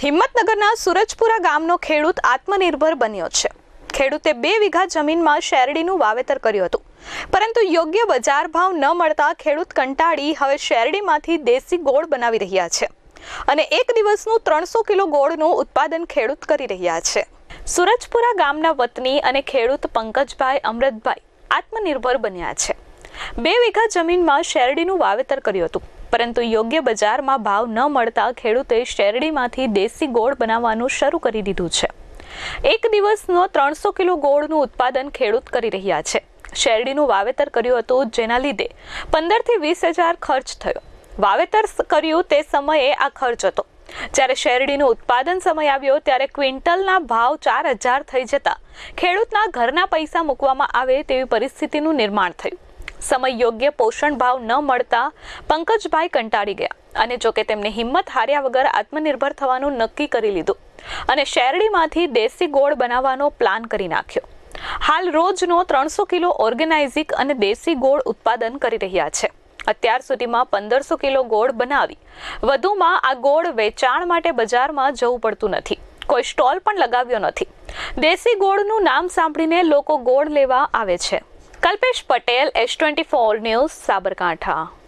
હિંમતનગરના સુરજપુરા ગામનો ખેડૂત આત્મનિર્ભર બન્યો છે. ખેડૂતે બે વીઘા જમીનમાં શેરડીનું વાવેતર કર્યું હતું. પરંતુ યોગ્ય બજાર ભાવ ન મળતા ખેડૂત કંટાળી હવે શેરડીમાંથી દેશી ગોળ બનાવી રહ્યા છે. અને એક દિવસનું ત્રણસો કિલો ગોળનું ઉત્પાદન ખેડૂત કરી રહ્યા છે. સુરજપુરા ગામના વતની અને ખેડૂત પંકજભાઈ અમૃતભાઈ આત્મનિર્ભર બન્યા છે. બે વીઘા જમીનમાં શેરડીનું વાવેતર કર્યું હતું. પરંતુ યોગ્ય બજારમાં ભાવ ન મળતા ખેડૂતે શેરડીમાંથી દેશી ગોળ બનાવવાનું શરૂ કરી દીધું છે. એક દિવસનો ત્રણસો કિલો ગોળનું ઉત્પાદન ખેડૂત કરી રહ્યા છે. શેરડીનું વાવેતર કર્યું હતું જેના લીધે પંદરથી વીસ હજાર ખર્ચ થયો. વાવેતર કર્યું તે સમયે આ ખર્ચ હતો. જ્યારે શેરડીનું ઉત્પાદન સમય આવ્યો ત્યારે ક્વિન્ટલના ભાવ ચાર હજાર થઈ જતા ખેડૂતના ઘરના પૈસા મૂકવામાં આવે તેવી પરિસ્થિતિનું નિર્માણ થયું. સમય યોગ્ય પોષણ ભાવ ન મળતા પંકજભાઈ કંટાળી ગયા અને જોકે તેમને હિંમત હાર્યા વગર આત્મનિર્ભર થવાનું નક્કી કરી લીધું અને શેરડીમાંથી દેશી ગોળ બનાવવાનો પ્લાન કરી નાખ્યો. હાલ રોજનો ત્રણસો કિલો ઓર્ગેનાઇઝિક અને દેશી ગોળ ઉત્પાદન કરી રહ્યા છે. અત્યાર સુધીમાં પંદરસો કિલો ગોળ બનાવી વધુમાં આ ગોળ વેચાણ માટે બજારમાં જવું પડતું નથી. કોઈ સ્ટોલ પણ લગાવ્યો નથી. દેશી ગોળનું નામ સાંભળીને લોકો ગોળ લેવા આવે છે. Kalpesh Patel S twenty four news Sabarkantha.